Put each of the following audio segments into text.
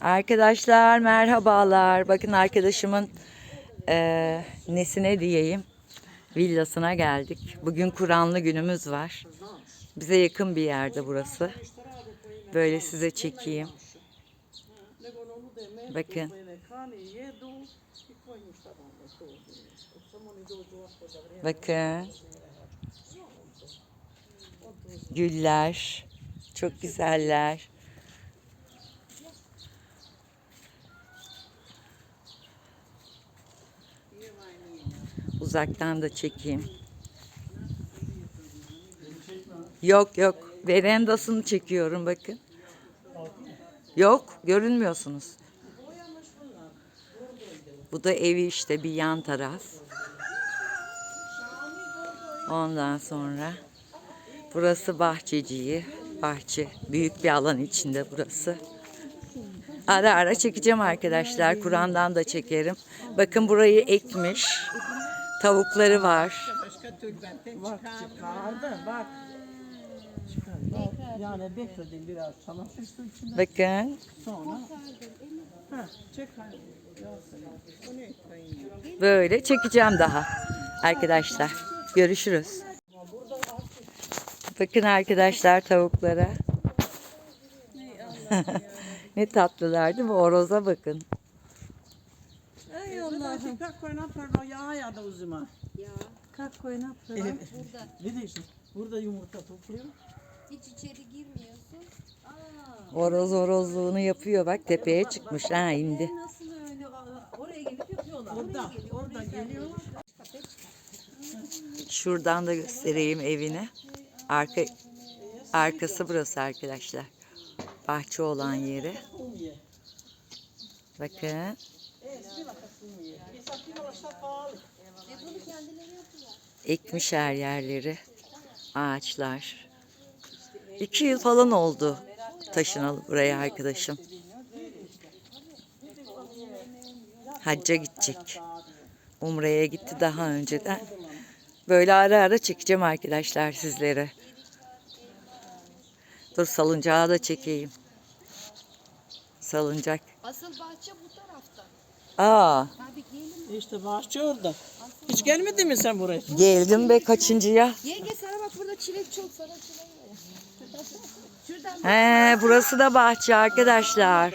Arkadaşlar merhabalar. Bakın arkadaşımın eee, nesine diyeyim villasına geldik. Bugün Kur'anlı günümüz var. Bize yakın bir yerde burası. Böyle size çekeyim. Bakın. Bakın. Güller. Çok güzeller. Uzaktan da çekeyim. Yok yok. Verandasını çekiyorum bakın. Yok görünmüyorsunuz. Bu da evi işte bir yan taraf. Ondan sonra burası bahçeciği. Bahçe. Büyük bir alan içinde burası. Ara ara çekeceğim arkadaşlar. Kur'an'dan da çekerim. Bakın burayı ekmiş. Tavukları var. Bak çıkardı bak. Yani bekledim biraz su içinde Bakın. sonra. Ha, ne kayın? Böyle çekeceğim daha. Arkadaşlar. Görüşürüz. Bakın arkadaşlar tavuklara. ne tatlılar değil mi? Oroza bakın. Ey Allah'ım. Kalk koyuna pırno yağa ya da uzuma. Ya Kalk koyuna pırno. burada Ne diyorsun? Burada yumurta topluyor. hiç içeri girmiyorsun. Aa, Oroz orozluğunu yapıyor. Bak tepeye çıkmış. Ha indi. nasıl öyle Aa, oraya gelip yapıyorlar. Orada, orada geliyor. Şuradan da göstereyim evini. Arka arkası burası arkadaşlar. Bahçe olan yeri. Bakın. E bunu kendileri yapıyorlar. Ekmiş her yerleri. Ağaçlar. İki yıl falan oldu taşınalı buraya arkadaşım. Hacca gidecek. Umre'ye gitti daha önceden. Böyle ara ara çekeceğim arkadaşlar sizlere. Dur salıncağı da çekeyim. Salıncak. Asıl bahçe bu tarafta. Aa, Hadi gelin. İşte bahçe orada. Hiç gelmedin mi sen buraya? geldim be kaçıncıya. Yenge sana bak burada çilek çok sana çilek ver. Şuradan He, burası da bahçe arkadaşlar.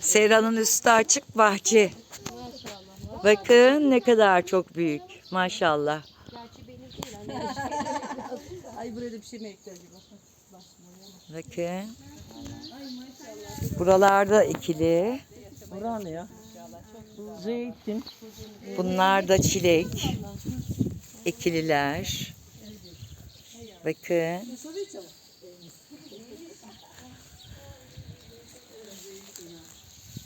Seranın üstü açık bahçe. maşallah. Bakın ne kadar çok büyük. Maşallah. Gerçi benim değil. Ay buraya da bir şey mi eklendi? Bakın. Buralarda ikili. Bura ne ya? Zeytin. Bunlar da çilek. İkililer. Bakın.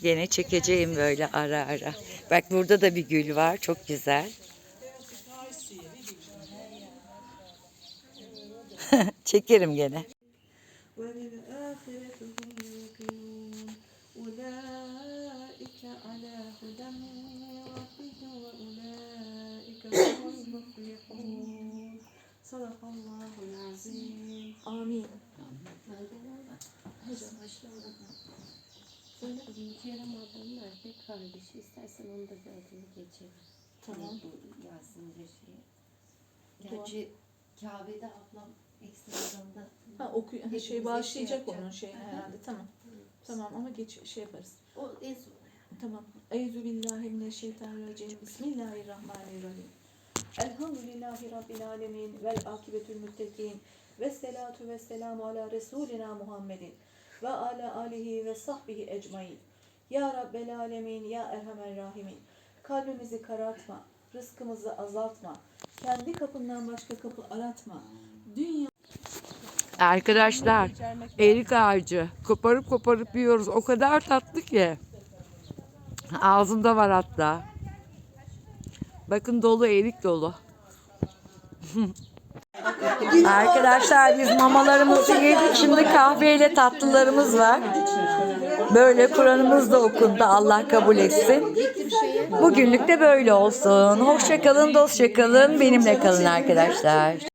Yine çekeceğim böyle ara ara. Bak burada da bir gül var. Çok güzel. Çekerim gene. على هدى من ربهم وأولئك هم المفلحون صدق الله العظيم آمين Söyle kızım Kerem ablanın erkek kardeşi. İstersen onu da bir adını geçelim. Tamam. Bu Yasin Reşi'ye. Gerçi Kabe'de ablam ekstradan da Ha, oku ha, şey Hepimize bağışlayacak şey onun şey yapacak. herhalde tamam. Tamam ama geç şey yaparız. o en son. Tamam. Eyüzü billahi mineşşeytanirracim. Bismillahirrahmanirrahim. Elhamdülillahi Rabbil alemin. Vel akibetül müttekin. Ve selatu ve selamu ala Resulina Muhammedin. Ve ala alihi ve sahbihi ecmain. Ya Rabbel alemin. Ya Erhamer rahimin. Kalbimizi karartma. Rızkımızı azaltma. Kendi kapından başka kapı aratma. Dünya Arkadaşlar erik ağacı koparıp koparıp yiyoruz. O kadar tatlı ki. Ağzımda var hatta. Bakın dolu erik dolu. Arkadaşlar biz mamalarımızı yedik. Şimdi kahveyle tatlılarımız var. Böyle Kur'an'ımız da okundu. Allah kabul etsin. Bugünlük de böyle olsun. Hoşça kalın, dostça kalın. Benimle kalın arkadaşlar.